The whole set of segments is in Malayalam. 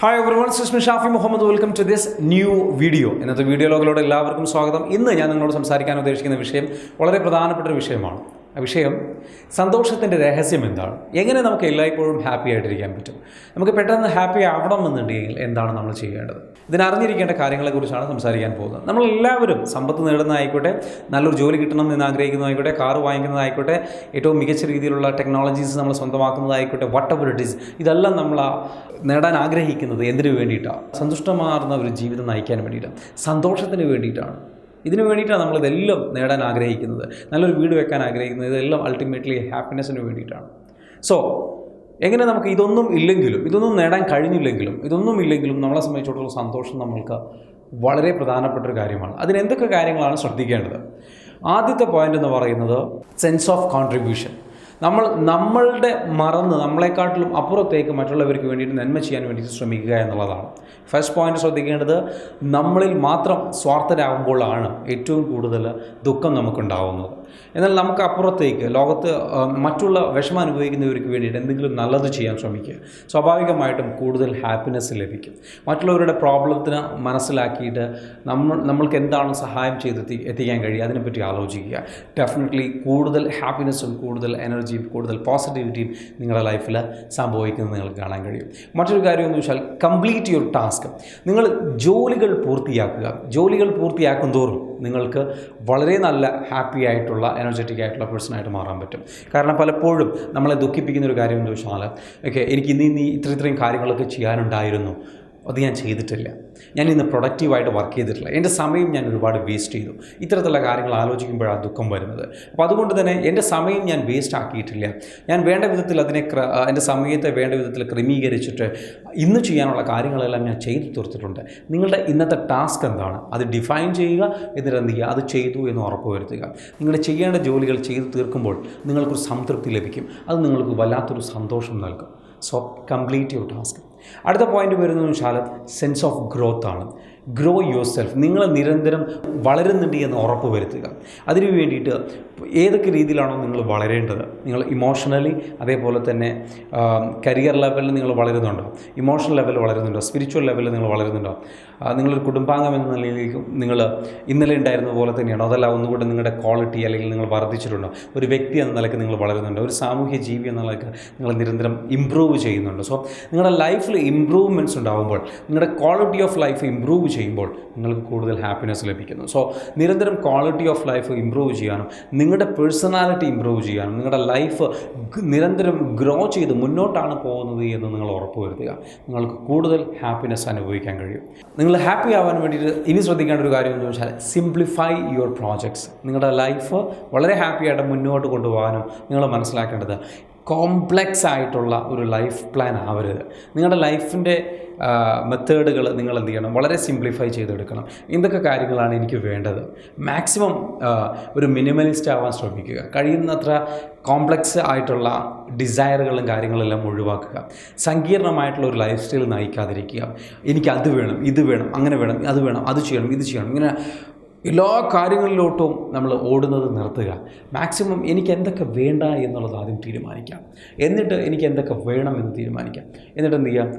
Hi everyone this is me Shafi Muhammad welcome to this new video ഇന്നത്തെ വീഡിയോ ലോഗിലൂടെ എല്ലാവർക്കും സ്വാഗതം. ഇന്ന് ഞാൻ നിങ്ങളോട് സംസാരിക്കാൻ ഉദ്ദേശിക്കുന്ന വിഷയം വളരെ പ്രധാനപ്പെട്ട ഒരു വിഷയമാണ്. വിഷയം സന്തോഷത്തിന്റെ രഹസ്യം എന്താണ്? എങ്ങനെ നമുക്ക് എല്ലായ്പ്പോഴും ഹാപ്പി ആയിട്ടിരിക്കാൻ പറ്റും? നമുക്ക് പെട്ടെന്ന് ഹാപ്പി ആവണം എന്നുണ്ടെങ്കിൽ എന്താണ് നമ്മൾ ചെയ്യേണ്ടത്? ഇതിനറിഞ്ഞിരിക്കേണ്ട കാര്യങ്ങളെക്കുറിച്ചാണ് സംസാരിക്കാൻ പോകുന്നത്. നമ്മളെല്ലാവരും സമ്പത്ത് നേടുന്നതായിക്കോട്ടെ നല്ലൊരു ജോലി കിട്ടണം എന്ന് ആഗ്രഹിക്കുന്നതായിക്കോട്ടെ കാറ് വാങ്ങിക്കുന്നതായിക്കോട്ടെ ഏറ്റവും മികച്ച രീതിയിലുള്ള ടെക്നോളജീസ് നമ്മൾ സ്വന്തമാക്കുന്നതായിക്കോട്ടെ വട്ട് എവർ ഇറ്റ് ഈസ് ഇതെല്ലാം നമ്മൾ നേടാൻ ആഗ്രഹിക്കുന്നത് എന്തിനു വേണ്ടിയിട്ടാണ്? സന്തുഷ്ടമാർന്ന ഒരു ജീവിതം നയിക്കാൻ വേണ്ടിയിട്ടാണ് സന്തോഷത്തിന് വേണ്ടിയിട്ടാണ്. ഇതിനു വേണ്ടിയിട്ടാണ് നമ്മളിതെല്ലാം നേടാൻ ആഗ്രഹിക്കുന്നത്. നല്ലൊരു വീട് വെക്കാൻ ആഗ്രഹിക്കുന്നത്. ഇതെല്ലാം അൾട്ടിമേറ്റ്ലി ഹാപ്പിനെസ്സിന് വേണ്ടിയിട്ടാണ്. സോ എങ്ങനെ നമുക്ക് ഇതൊന്നും ഇല്ലെങ്കിലും ഇതൊന്നും നേടാൻ കഴിഞ്ഞില്ലെങ്കിലും ഇതൊന്നും ഇല്ലെങ്കിലും നമ്മളെ സംബന്ധിച്ചിടത്തോളം സന്തോഷം നമ്മൾക്ക് വളരെ പ്രധാനപ്പെട്ട ഒരു കാര്യമാണ്. അതിന് എന്തൊക്കെ കാര്യങ്ങളാണ് ശ്രദ്ധിക്കേണ്ടത്? ആദ്യത്തെ പോയിന്റ് എന്ന് പറയുന്നത് സെൻസ് ഓഫ് കോൺട്രിബ്യൂഷൻ നമ്മൾ നമ്മളുടെ മറന്ന് നമ്മളെക്കാട്ടിലും അപ്പുറത്തേക്ക് മറ്റുള്ളവർക്ക് വേണ്ടിയിട്ട് നന്മ ചെയ്യാൻ വേണ്ടിയിട്ട് ശ്രമിക്കുക എന്നുള്ളതാണ്. ഫസ്റ്റ് പോയിന്റ് ശ്രദ്ധിക്കേണ്ടത് നമ്മളിൽ മാത്രം സ്വാർത്ഥരാകുമ്പോഴാണ് ഏറ്റവും കൂടുതൽ ദുഃഖം നമുക്കുണ്ടാവുന്നത്. എന്നാൽ നമുക്ക് അപ്പുറത്തേക്ക് ലോകത്ത് മറ്റുള്ള വിഷമം അനുഭവിക്കുന്നവർക്ക് വേണ്ടിയിട്ട് എന്തെങ്കിലും നല്ലത് ചെയ്യാൻ ശ്രമിക്കുക. സ്വാഭാവികമായിട്ടും കൂടുതൽ ഹാപ്പിനെസ് ലഭിക്കും. മറ്റുള്ളവരുടെ പ്രോബ്ലത്തിന് മനസ്സിലാക്കിയിട്ട് നമ്മൾ നമ്മൾക്ക് എന്താണ് സഹായം ചെയ്ത് എത്തി എത്തിക്കാൻ കഴിയുക അതിനെപ്പറ്റി ആലോചിക്കുക. ഡെഫിനറ്റ്ലി കൂടുതൽ ഹാപ്പിനെസ്സും കൂടുതൽ എനർജിയും കൂടുതൽ പോസിറ്റിവിറ്റിയും നിങ്ങളുടെ ലൈഫിൽ സംഭവിക്കുന്നത് നിങ്ങൾക്ക് കാണാൻ കഴിയും. മറ്റൊരു കാര്യം എന്ന് വെച്ചാൽ കംപ്ലീറ്റ് യുവർ ടാസ്ക് നിങ്ങൾ ജോലികൾ പൂർത്തിയാക്കുക. ജോലികൾ പൂർത്തിയാക്കും തോറും നിങ്ങൾക്ക് വളരെ നല്ല ഹാപ്പി ആയിട്ടുള്ള എനർജറ്റിക് ആയിട്ടുള്ള പേഴ്സണായിട്ട് മാറാൻ പറ്റും. കാരണം പലപ്പോഴും നമ്മളെ ദുഃഖിപ്പിക്കുന്ന ഒരു കാര്യം എന്ന് വെച്ചാൽ ഓക്കെ എനിക്ക് ഇന്ന് ഇന്ന് ഇത്ര ഇത്രയും കാര്യങ്ങളൊക്കെ ചെയ്യാനുണ്ടായിരുന്നു. അത് ഞാൻ ചെയ്തിട്ടില്ല. ഞാൻ ഇന്ന് പ്രൊഡക്റ്റീവായിട്ട് വർക്ക് ചെയ്തിട്ടില്ല. എന്റെ സമയം ഞാൻ ഒരുപാട് വേസ്റ്റ് ചെയ്തു. ഇത്തരത്തിലുള്ള കാര്യങ്ങൾ ആലോചിക്കുമ്പോഴാണ് ദുഃഖം വരുന്നത്. അപ്പോൾ അതുകൊണ്ട് തന്നെ എന്റെ സമയം ഞാൻ വേസ്റ്റ് ആക്കിയിട്ടില്ല. ഞാൻ വേണ്ട വിധത്തിൽ അതിനെ എന്റെ സമയത്തെ വേണ്ട വിധത്തിൽ ക്രമീകരിച്ചിട്ട് ഇന്ന് ചെയ്യാനുള്ള കാര്യങ്ങളെല്ലാം ഞാൻ ചെയ്തു തീർത്തിട്ടുണ്ട്. നിങ്ങളുടെ ഇന്നത്തെ ടാസ്ക് എന്താണ്? അത് ഡിഫൈൻ ചെയ്യുക എന്നിട്ട് എന്ത് ചെയ്യുക? അത് ചെയ്തു എന്ന് ഉറപ്പുവരുത്തുക നിങ്ങൾ ചെയ്യേണ്ട ജോലികൾ ചെയ്തു തീർക്കുമ്പോൾ നിങ്ങൾക്കൊരു സംതൃപ്തി ലഭിക്കും. അത് നിങ്ങൾക്ക് വല്ലാത്തൊരു സന്തോഷം നൽകും. സോ കംപ്ലീറ്റ് യുവർ ടാസ്ക് അടുത്ത പോയിന്റ് വരുന്നത് വെച്ചാൽ സെൻസ് ഓഫ് ഗ്രോത്ത് ആണ്. ഗ്രോ യുവർ സെൽഫ് നിങ്ങൾ നിരന്തരം വളരുന്നുണ്ട് എന്ന് ഉറപ്പ് വരുത്തുക. അതിനു വേണ്ടിയിട്ട് ഏതൊക്കെ രീതിയിലാണോ നിങ്ങൾ വളരേണ്ടത് നിങ്ങൾ ഇമോഷണലി അതേപോലെ തന്നെ കരിയർ ലെവലിൽ നിങ്ങൾ വളരുന്നുണ്ടോ? ഇമോഷണൽ ലെവൽ വളരുന്നുണ്ടോ? സ്പിരിച്വൽ ലെവലിൽ നിങ്ങൾ വളരുന്നുണ്ടോ? നിങ്ങളൊരു കുടുംബാംഗം എന്ന നിലയിലേക്ക് നിങ്ങൾ ഇന്നലെ ഉണ്ടായിരുന്ന പോലെ തന്നെയാണോ? അതല്ല ഒന്നുകൂടെ നിങ്ങളുടെ ക്വാളിറ്റി അല്ലെങ്കിൽ നിങ്ങൾ വർദ്ധിച്ചിട്ടുണ്ടോ? ഒരു വ്യക്തി എന്ന നിലയ്ക്ക് നിങ്ങൾ വളരുന്നുണ്ടോ? ഒരു സാമൂഹ്യ ജീവി എന്ന നിലയ്ക്ക് നിങ്ങൾ നിരന്തരം ഇമ്പ്രൂവ് ചെയ്യുന്നുണ്ട്? സോ നിങ്ങളുടെ ലൈഫിൽ ഇമ്പ്രൂവ്മെന്റ്സ് ഉണ്ടാകുമ്പോൾ നിങ്ങളുടെ ക്വാളിറ്റി ഓഫ് ലൈഫ് ഇമ്പ്രൂവ് ചെയ്യുമ്പോൾ നിങ്ങൾക്ക് കൂടുതൽ ഹാപ്പിനെസ് ലഭിക്കുന്നു. സോ നിരന്തരം ക്വാളിറ്റി ഓഫ് ലൈഫ് ഇമ്പ്രൂവ് ചെയ്യാനും നിങ്ങളുടെ പേഴ്സണാലിറ്റി ഇമ്പ്രൂവ് ചെയ്യാനും നിങ്ങളുടെ ലൈഫ് നിരന്തരം ഗ്രോ ചെയ്ത് മുന്നോട്ടാണ് പോകുന്നത് എന്ന് നിങ്ങൾ ഉറപ്പുവരുത്തുക നിങ്ങൾക്ക് കൂടുതൽ ഹാപ്പിനെസ് അനുഭവിക്കാൻ കഴിയും. നിങ്ങൾ ഹാപ്പി ആവാൻ വേണ്ടിയിട്ട് ഇനി ശ്രദ്ധിക്കേണ്ട ഒരു കാര്യം എന്ന് വെച്ചാൽ സിംപ്ലിഫൈ യുവർ പ്രോജക്ട്സ് നിങ്ങളുടെ ലൈഫ് വളരെ ഹാപ്പിയായിട്ട് മുന്നോട്ട് കൊണ്ടുപോകാനും നിങ്ങൾ മനസ്സിലാക്കേണ്ടത് കോംപ്ലെക്സ് ആയിട്ടുള്ള ഒരു ലൈഫ് പ്ലാൻ ആവരുത്. നിങ്ങളുടെ ലൈഫിന്റെ മെത്തേഡുകൾ നിങ്ങൾ എന്ത് ചെയ്യണം? വളരെ സിംപ്ലിഫൈ ചെയ്തെടുക്കണം. എന്തൊക്കെ കാര്യങ്ങളാണ് എനിക്ക് വേണ്ടത്. മാക്സിമം ഒരു മിനിമലിസ്റ്റ് ആവാൻ ശ്രമിക്കുക. കഴിയുന്നത്ര കോംപ്ലക്സ് ആയിട്ടുള്ള ഡിസയറുകളും കാര്യങ്ങളെല്ലാം ഒഴിവാക്കുക. സങ്കീർണമായിട്ടുള്ള ഒരു ലൈഫ് സ്റ്റൈൽ നയിക്കാതിരിക്കുക. എനിക്ക് അത് വേണം ഇത് വേണം അങ്ങനെ വേണം അത് വേണം അത് ചെയ്യണം ഇത് ചെയ്യണം ഇങ്ങനെ എല്ലാ കാര്യങ്ങളിലോട്ടും നമ്മൾ ഓടുന്നത് നിർത്തുക. മാക്സിമം എനിക്ക് എന്തൊക്കെ വേണ്ട എന്നുള്ളത് ആദ്യം തീരുമാനിക്കാം. എന്നിട്ട് എനിക്ക് എന്തൊക്കെ വേണം എന്ന് തീരുമാനിക്കാം. എന്നിട്ട് എന്ത് ചെയ്യാം?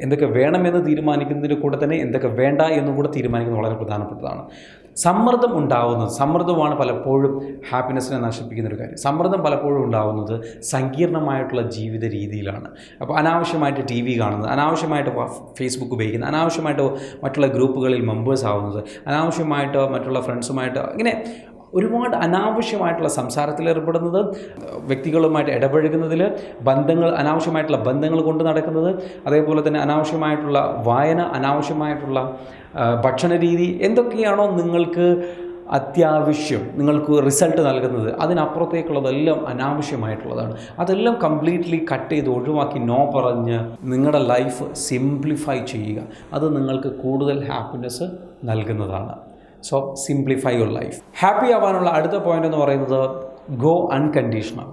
എന്തൊക്കെ വേണമെന്ന് തീരുമാനിക്കുന്നതിന് കൂടെ തന്നെ എന്തൊക്കെ വേണ്ട എന്നും കൂടെ തീരുമാനിക്കുന്നത് വളരെ പ്രധാനപ്പെട്ടതാണ്. സമ്മർദ്ദം ഉണ്ടാവുന്നത് സമ്മർദ്ദമാണ് പലപ്പോഴും ഹാപ്പിനെസ്സിനെ നശിപ്പിക്കുന്ന ഒരു കാര്യം. സമ്മർദ്ദം പലപ്പോഴും ഉണ്ടാവുന്നത് സങ്കീർണമായിട്ടുള്ള ജീവിത രീതിയിലാണ്. അപ്പോൾ അനാവശ്യമായിട്ട് ടി വി കാണുന്നത് അനാവശ്യമായിട്ട് ഫേസ്ബുക്ക് ഉപയോഗിക്കുന്നത് അനാവശ്യമായിട്ട് മറ്റുള്ള ഗ്രൂപ്പുകളിൽ മെമ്പേഴ്സ് ആവുന്നത് അനാവശ്യമായിട്ട് മറ്റുള്ള ഫ്രണ്ട്സുമായിട്ട് ഇങ്ങനെ ഒരുപാട് അനാവശ്യമായിട്ടുള്ള സംസാരത്തിൽ ഏർപ്പെടുന്നത് വ്യക്തികളുമായിട്ട് ഇടപഴകുന്നതിൽ ബന്ധങ്ങൾ അനാവശ്യമായിട്ടുള്ള ബന്ധങ്ങൾ കൊണ്ട് നടക്കുന്നത് അതേപോലെ തന്നെ അനാവശ്യമായിട്ടുള്ള വായന അനാവശ്യമായിട്ടുള്ള ഭക്ഷണ രീതി എന്തൊക്കെയാണോ നിങ്ങൾക്ക് അത്യാവശ്യം നിങ്ങൾക്ക് റിസൾട്ട് നൽകുന്നത് അതിനപ്പുറത്തേക്കുള്ളതെല്ലാം അനാവശ്യമായിട്ടുള്ളതാണ്. അതെല്ലാം കംപ്ലീറ്റ്ലി കട്ട് ചെയ്ത് ഒഴിവാക്കി നോ പറഞ്ഞ് നിങ്ങളുടെ ലൈഫ് സിംപ്ലിഫൈ ചെയ്യുക. അത് നിങ്ങൾക്ക് കൂടുതൽ ഹാപ്പിനെസ് നൽകുന്നതാണ്. So simplify your life happy ആവാനുള്ള അടുത്ത പോയിന്റ് എന്ന് പറയുന്നത് ഗോ അൺകണ്ടീഷണൽ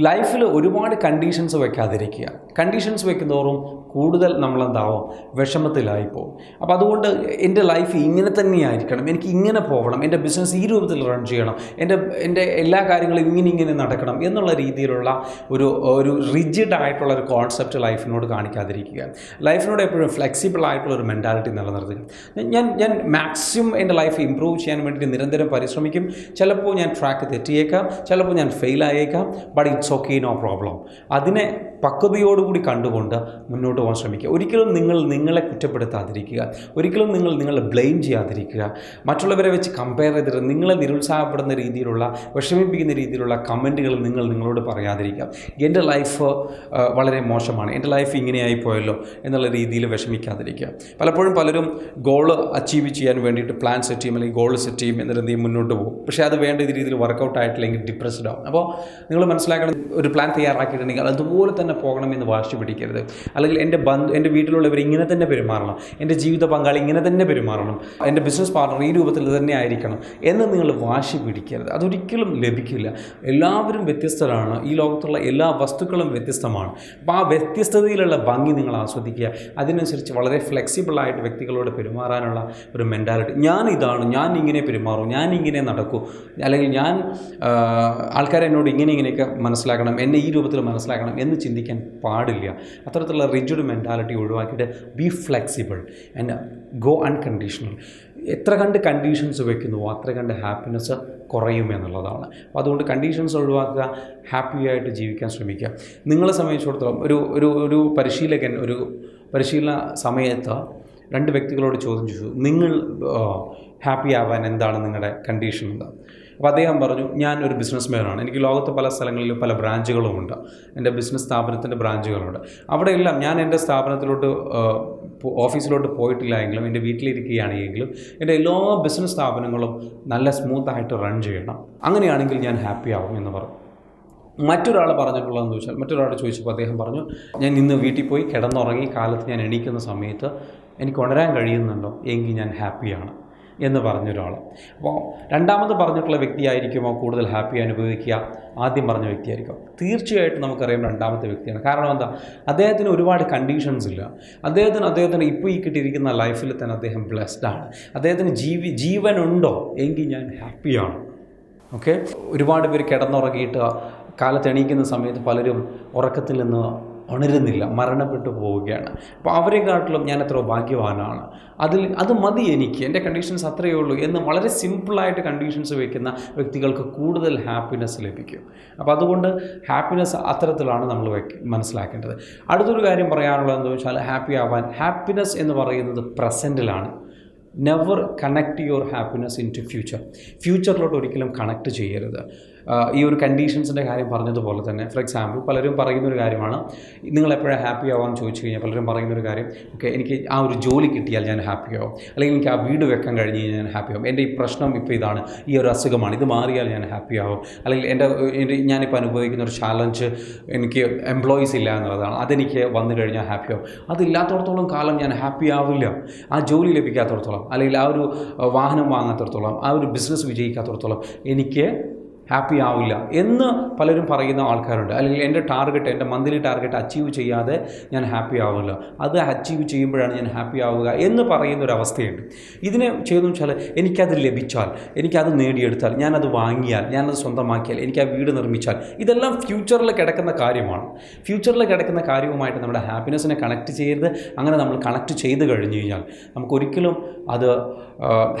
ലൈഫിൽ ഒരുപാട് കണ്ടീഷൻസ് വെക്കാതിരിക്കുക. കണ്ടീഷൻസ് വെക്കുന്നതോറും കൂടുതൽ നമ്മളെന്താവും? വിഷമത്തിലായി പോകും അപ്പോൾ അതുകൊണ്ട് എന്റെ ലൈഫ് ഇങ്ങനെ തന്നെയായിരിക്കണം. എനിക്ക് ഇങ്ങനെ പോകണം എന്റെ ബിസിനസ് ഈ രൂപത്തിൽ റൺ ചെയ്യണം. എന്റെ എന്റെ എല്ലാ കാര്യങ്ങളും ഇങ്ങനെ ഇങ്ങനെ നടക്കണം എന്നുള്ള രീതിയിലുള്ള ഒരു ഒരു റിജിഡ് ആയിട്ടുള്ള ഒരു കോൺസെപ്റ്റ് ലൈഫിനോട് കാണിക്കാതിരിക്കുക. ലൈഫിനോട് എപ്പോഴും ഫ്ലെക്സിബിൾ ആയിട്ടുള്ള ഒരു മെന്റാലിറ്റി നിലനിർത്തുക. ഞാൻ ഞാൻ മാക്സിമം എന്റെ ലൈഫ് ഇമ്പ്രൂവ് ചെയ്യാൻ വേണ്ടിയിട്ട് നിരന്തരം പരിശ്രമിക്കും. ചിലപ്പോൾ ഞാൻ ട്രാക്ക് തെറ്റിയേക്കാം. ചിലപ്പോൾ ഞാൻ ഫെയിൽ ആയേക്കാം. But it's okay no problem അതിനെ പക്വതയോടുകൂടി കണ്ടുകൊണ്ട് മുന്നോട്ട് പോകാൻ ശ്രമിക്കുക. ഒരിക്കലും നിങ്ങൾ നിങ്ങളെ കുറ്റപ്പെടുത്താതിരിക്കുക. ഒരിക്കലും നിങ്ങൾ നിങ്ങളെ ബ്ലെയിം ചെയ്യാതിരിക്കുക. മറ്റുള്ളവരെ വെച്ച് കമ്പയർ ചെയ്തിട്ട് നിങ്ങളെ നിരുത്സാഹപ്പെടുന്ന രീതിയിലുള്ള വിഷമിപ്പിക്കുന്ന രീതിയിലുള്ള കമന്റുകൾ നിങ്ങൾ നിങ്ങളോട് പറയാതിരിക്കുക. എന്റെ ലൈഫ് വളരെ മോശമാണ്. എന്റെ ലൈഫ് ഇങ്ങനെയായി പോയല്ലോ എന്നുള്ള രീതിയിൽ വിഷമിക്കാതിരിക്കുക. പലപ്പോഴും പലരും ഗോൾ അച്ചീവ് ചെയ്യാൻ വേണ്ടിയിട്ട് പ്ലാൻ സെറ്റ് ചെയ്യും അല്ലെങ്കിൽ ഗോൾ സെറ്റ് ചെയ്യും എന്നിട്ട് മുന്നോട്ട് പോകും. പക്ഷേ അത് വേണ്ട രീതിയിൽ വർക്കൗട്ട് ആയിട്ടില്ലെങ്കിൽ ഡിപ്രസ്ഡ് ആവും. അപ്പോൾ നിങ്ങൾ മനസ്സിലാക്കണം ഒരു പ്ലാൻ തയ്യാറാക്കിയിട്ടുണ്ടെങ്കിൽ അതുപോലെ തന്നെ പോകണമെന്ന് വാശി പിടിക്കരുത്. അല്ലെങ്കിൽ എന്റെ ബന്ധു എന്റെ വീട്ടിലുള്ളവർ ഇങ്ങനെ തന്നെ പെരുമാറണം. എന്റെ ജീവിത പങ്കാളി ഇങ്ങനെ തന്നെ പെരുമാറണം. എന്റെ ബിസിനസ് പാർട്ണർ ഈ രൂപത്തിൽ തന്നെ ആയിരിക്കണം എന്ന് നിങ്ങൾ വാശി പിടിക്കരുത്. അതൊരിക്കലും ലഭിക്കില്ല. എല്ലാവരും വ്യത്യസ്തരാണ്. ഈ ലോകത്തുള്ള എല്ലാ വസ്തുക്കളും വ്യത്യസ്തമാണ്. അപ്പോൾ ആ വ്യത്യസ്തതയിലുള്ള ഭംഗി നിങ്ങൾ ആസ്വദിക്കുക. അതിനനുസരിച്ച് വളരെ ഫ്ലെക്സിബിളായിട്ട് വ്യക്തികളോട് പെരുമാറാനുള്ള ഒരു മെന്റാലിറ്റി ഞാൻ ഇതാണ് ഞാൻ ഇങ്ങനെ പെരുമാറും ഞാൻ ഇങ്ങനെ നടക്കൂ. അല്ലെങ്കിൽ ഞാൻ ആൾക്കാരെന്നോട് ആൾക്കാരെ ഇങ്ങനെ ഇങ്ങനെയൊക്കെ മനസ്സിലാക്കണം എന്നെ ഈ രൂപത്തിൽ മനസ്സിലാക്കണം എന്ന് ചിന്തിക്കാൻ പാടില്ല. അത്തരത്തിലുള്ള റിജിഡ് മെന്റാലിറ്റി ഒഴിവാക്കിയിട്ട് be flexible and go unconditional എത്ര കണ്ട് കണ്ടീഷൻസ് വെക്കുന്നുവോ അത്ര കണ്ട് ഹാപ്പിനെസ് കുറയുമെന്നുള്ളതാണ് അപ്പോൾ അതുകൊണ്ട് കണ്ടീഷൻസ് ഒഴിവാക്കുക ഹാപ്പി ആയിട്ട് ജീവിക്കാൻ ശ്രമിക്കുക. നിങ്ങളെ സംബന്ധിച്ചിടത്തോളം ഒരു ഒരു ഒരു പരിശീലകൻ ഒരു പരിശീലന സമയത്ത് രണ്ട് വ്യക്തികളോട് ചോദ്യം ചോദിച്ചു. നിങ്ങൾ ഹാപ്പി ആവാൻ എന്താണ് നിങ്ങളുടെ കണ്ടീഷൻ എന്താ അപ്പോൾ അദ്ദേഹം പറഞ്ഞു ഞാൻ ഒരു ബിസിനസ് മാനാണ് എനിക്ക് ലോകത്ത് പല സ്ഥലങ്ങളിലും പല ബ്രാഞ്ചുകളുമുണ്ട്. എന്റെ ബിസിനസ് സ്ഥാപനത്തിന്റെ ബ്രാഞ്ചുകളുണ്ട്. അവിടെയെല്ലാം ഞാൻ എന്റെ സ്ഥാപനത്തിലോട്ട് ഓഫീസിലോട്ട് പോയിട്ടില്ല എങ്കിലും എന്റെ വീട്ടിലിരിക്കുകയാണെങ്കിലും എന്റെ എല്ലാ ബിസിനസ് സ്ഥാപനങ്ങളും നല്ല സ്മൂത്തായിട്ട് റൺ ചെയ്യണം. അങ്ങനെയാണെങ്കിൽ ഞാൻ ഹാപ്പി ആവും എന്ന് പറഞ്ഞു. മറ്റൊരാൾ പറഞ്ഞിട്ടുള്ളതെന്ന് ചോദിച്ചാൽ മറ്റൊരാൾ ചോദിച്ചപ്പോൾ അദ്ദേഹം പറഞ്ഞു ഞാൻ ഇന്ന് വീട്ടിൽ പോയി കിടന്നുറങ്ങി കാലത്ത് ഞാൻ എണീക്കുന്ന സമയത്ത് എനിക്ക് ഉണരാൻ കഴിയുന്നുണ്ടോ? എങ്കിൽ ഞാൻ ഹാപ്പിയാണ്. എന്ന് പറഞ്ഞൊരാൾ അപ്പോൾ രണ്ടാമത് പറഞ്ഞിട്ടുള്ള വ്യക്തിയായിരിക്കുമോ കൂടുതൽ ഹാപ്പി അനുഭവിക്കുക? ആദ്യം പറഞ്ഞ വ്യക്തിയായിരിക്കും. തീർച്ചയായിട്ടും നമുക്കറിയാം രണ്ടാമത്തെ വ്യക്തിയാണ്. കാരണം എന്താ? അദ്ദേഹത്തിന് ഒരുപാട് കണ്ടീഷൻസ് ഇല്ല. അദ്ദേഹത്തിന് അദ്ദേഹത്തിന് ഇപ്പോൾ ഈ കിട്ടിയിരിക്കുന്ന ലൈഫിൽ തന്നെ അദ്ദേഹം ബ്ലെസ്ഡ് ആണ്. അദ്ദേഹത്തിന് ജീവി ജീവനുണ്ടോ? എങ്കിൽ ഞാൻ ഹാപ്പിയാണ് ഓക്കെ ഒരുപാട് പേര് കിടന്നുറങ്ങിയിട്ട് കാലത്ത് എണീക്കുന്ന സമയത്ത് പലരും ഉറക്കത്തിൽ നിന്ന് ഉണരുന്നില്ല മരണപ്പെട്ടു പോവുകയാണ്. അപ്പോൾ അവരെക്കാട്ടിലും ഞാൻ എത്ര ഭാഗ്യവാനാണ്. അതിൽ അത് മതി എനിക്ക് എന്റെ കണ്ടീഷൻസ് അത്രയേ ഉള്ളൂ എന്ന് വളരെ സിമ്പിളായിട്ട് കണ്ടീഷൻസ് വയ്ക്കുന്ന വ്യക്തികൾക്ക് കൂടുതൽ ഹാപ്പിനെസ് ലഭിക്കും. അപ്പോൾ അതുകൊണ്ട് ഹാപ്പിനെസ് അത്തരത്തിലാണ് നമ്മൾ മനസ്സിലാക്കേണ്ടത്. അടുത്തൊരു കാര്യം പറയാനുള്ളത് എന്താ വെച്ചാൽ ഹാപ്പി ആവാൻ ഹാപ്പിനെസ് എന്ന് പറയുന്നത് പ്രസന്റിലാണ് never connect your happiness in to future ഫ്യൂച്ചറിലോട്ട് ഒരിക്കലും കണക്ട് ചെയ്യരുത്. ഈ ഒരു കണ്ടീഷൻസിന്റെ കാര്യം പറഞ്ഞതുപോലെ തന്നെ ഫോർ എക്സാമ്പിൾ പലരും പറയുന്ന ഒരു കാര്യമാണ് നിങ്ങൾ എപ്പോഴാണ് ഹാപ്പി ആവാമെന്ന് ചോദിച്ചു കഴിഞ്ഞാൽ പലരും പറയുന്ന ഒരു കാര്യം ഓക്കെ എനിക്ക് ആ ഒരു ജോലി കിട്ടിയാൽ ഞാൻ ഹാപ്പി ആവും. അല്ലെങ്കിൽ എനിക്ക് ആ വീട് വെക്കാൻ കഴിഞ്ഞ് കഴിഞ്ഞാൽ ഞാൻ ഹാപ്പി ആവും. എന്റെ ഈ പ്രശ്നം ഇപ്പോൾ ഇതാണ് ഈ ഒരു അസുഖമാണ്. ഇത് മാറിയാൽ ഞാൻ ഹാപ്പി ആവും. അല്ലെങ്കിൽ എന്റെ എന്റെ ഞാനിപ്പോൾ അനുഭവിക്കുന്ന ഒരു ചാലഞ്ച് എനിക്ക് എംപ്ലോയീസ് ഇല്ല എന്നുള്ളതാണ്. അതെനിക്ക് വന്നു കഴിഞ്ഞാൽ ഹാപ്പി ആവും. അതില്ലാത്തടത്തോളം കാലം ഞാൻ ഹാപ്പി ആവില്ല. ആ ജോലി ലഭിക്കാത്തടത്തോളം അല്ലെങ്കിൽ ആ ഒരു വാഹനം വാങ്ങാത്തടത്തോളം ആ ഒരു ബിസിനസ് വിജയിക്കാത്തടത്തോളം എനിക്ക് ഹാപ്പി ആവില്ല എന്ന് പലരും പറയുന്ന ആൾക്കാരുണ്ട്. അല്ലെങ്കിൽ എന്റെ ടാർഗറ്റ് എന്റെ മന്ത്ലി ടാർഗറ്റ് അച്ചീവ് ചെയ്യാതെ ഞാൻ ഹാപ്പി ആവില്ല. അത് അച്ചീവ് ചെയ്യുമ്പോഴാണ് ഞാൻ ഹാപ്പി ആവുക എന്ന് പറയുന്ന ഒരു അവസ്ഥയുണ്ട്. ഇതിനെ ചെയ്തെന്ന് വെച്ചാൽ എനിക്കത് ലഭിച്ചാൽ എനിക്കത് നേടിയെടുത്താൽ ഞാനത് വാങ്ങിയാൽ ഞാനത് സ്വന്തമാക്കിയാൽ എനിക്ക് ആ വീട് നിർമ്മിച്ചാൽ ഇതെല്ലാം ഫ്യൂച്ചറിൽ കിടക്കുന്ന കാര്യമാണ്. ഫ്യൂച്ചറിൽ കിടക്കുന്ന കാര്യവുമായിട്ട് നമ്മുടെ ഹാപ്പിനെസ്സിനെ കണക്ട് ചെയ്യരുത്. അങ്ങനെ നമ്മൾ കണക്ട് ചെയ്ത് കഴിഞ്ഞു കഴിഞ്ഞാൽ നമുക്കൊരിക്കലും അത്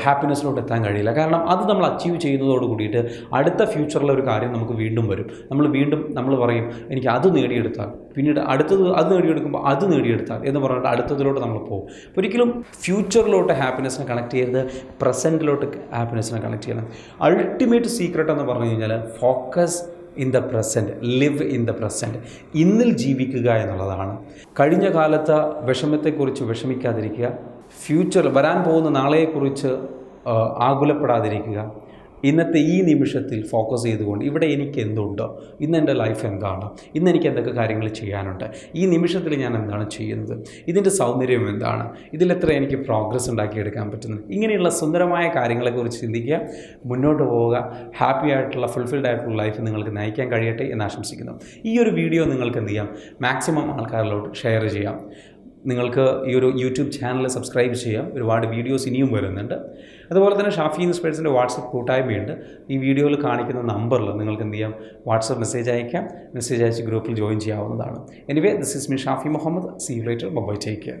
ഹാപ്പിനെസ്സിലോട്ട് എത്താൻ കഴിയില്ല. കാരണം അത് നമ്മൾ അച്ചീവ് ചെയ്യുന്നതോട് കൂടിയിട്ട് അടുത്ത ഫ്യൂച്ചറിലെ ഒരു കാര്യം നമുക്ക് വീണ്ടും വരും. നമ്മൾ വീണ്ടും നമ്മൾ പറയും എനിക്ക് അത് നേടിയെടുത്താൽ. പിന്നീട് അടുത്തത് അത് നേടിയെടുക്കുമ്പോൾ അത് നേടിയെടുത്താൽ എന്ന് പറഞ്ഞിട്ട് അടുത്തതിലോട്ട് നമ്മൾ പോകും. ഒരിക്കലും ഫ്യൂച്ചറിലോട്ട് ഹാപ്പിനെസ്സിനെ കണക്ട് ചെയ്യരുത് പ്രസന്റിലോട്ട് ഹാപ്പിനെസ്സിനെ കണക്ട് ചെയ്യണം. അൾട്ടിമേറ്റ് സീക്രട്ട് എന്ന് പറഞ്ഞു കഴിഞ്ഞാൽ focus in the present live in the present ഇന്നിൽ ജീവിക്കുക എന്നുള്ളതാണ്. കഴിഞ്ഞ കാലത്തെ വിഷമത്തെക്കുറിച്ച് വിഷമിക്കാതിരിക്കുക. ഫ്യൂച്ചർ വരാൻ പോകുന്ന നാളെയെക്കുറിച്ച് ആകുലപ്പെടാതിരിക്കുക. ഇന്നത്തെ ഈ നിമിഷത്തിൽ ഫോക്കസ് ചെയ്തുകൊണ്ട് ഇവിടെ എനിക്ക് എന്തുണ്ടോ? ഇന്ന് എന്റെ ലൈഫ് എന്താണ്? ഇന്ന് എനിക്ക് എന്തൊക്കെ കാര്യങ്ങൾ ചെയ്യാനുണ്ട്? ഈ നിമിഷത്തിൽ ഞാൻ എന്താണ് ചെയ്യുന്നത്? ഇതിന്റെ സൗന്ദര്യം എന്താണ്? ഇതിലെത്ര എനിക്ക് പ്രോഗ്രസ് ഉണ്ടാക്കിയെടുക്കാൻ പറ്റുന്നത്? ഇങ്ങനെയുള്ള സുന്ദരമായ കാര്യങ്ങളെക്കുറിച്ച് ചിന്തിക്കുക മുന്നോട്ട് പോവുക ഹാപ്പി ആയിട്ടുള്ള ഫുൾഫിൽഡ് ആയിട്ടുള്ള ലൈഫ് നിങ്ങൾക്ക് നയിക്കാൻ കഴിയട്ടെ എന്ന് ആശംസിക്കുന്നു. ഈ ഒരു വീഡിയോ നിങ്ങൾക്ക് എന്ത് ചെയ്യാം? മാക്സിമം ആൾക്കാരിലോട്ട് ഷെയർ ചെയ്യാം. നിങ്ങൾക്ക് ഈ ഒരു യൂട്യൂബ് ചാനൽ സബ്സ്ക്രൈബ് ചെയ്യാം. ഒരുപാട് വീഡിയോസ് ഇനിയും വരുന്നുണ്ട്. അതുപോലെ തന്നെ ഷാഫി ഇൻസ്പേഴ്സിന്റെ വാട്സപ്പ് കൂട്ടായ്മയുണ്ട്. ഈ വീഡിയോയിൽ കാണിക്കുന്ന നമ്പറിൽ നിങ്ങൾക്ക് എന്ത് ചെയ്യാം? വാട്സപ്പ് മെസ്സേജ് അയക്കാം. മെസ്സേജ് അയച്ച് ഗ്രൂപ്പിൽ ജോയിൻ ചെയ്യാവുന്നതാണ്. Anyway this is me Shafi Muhammad see later bye bye take care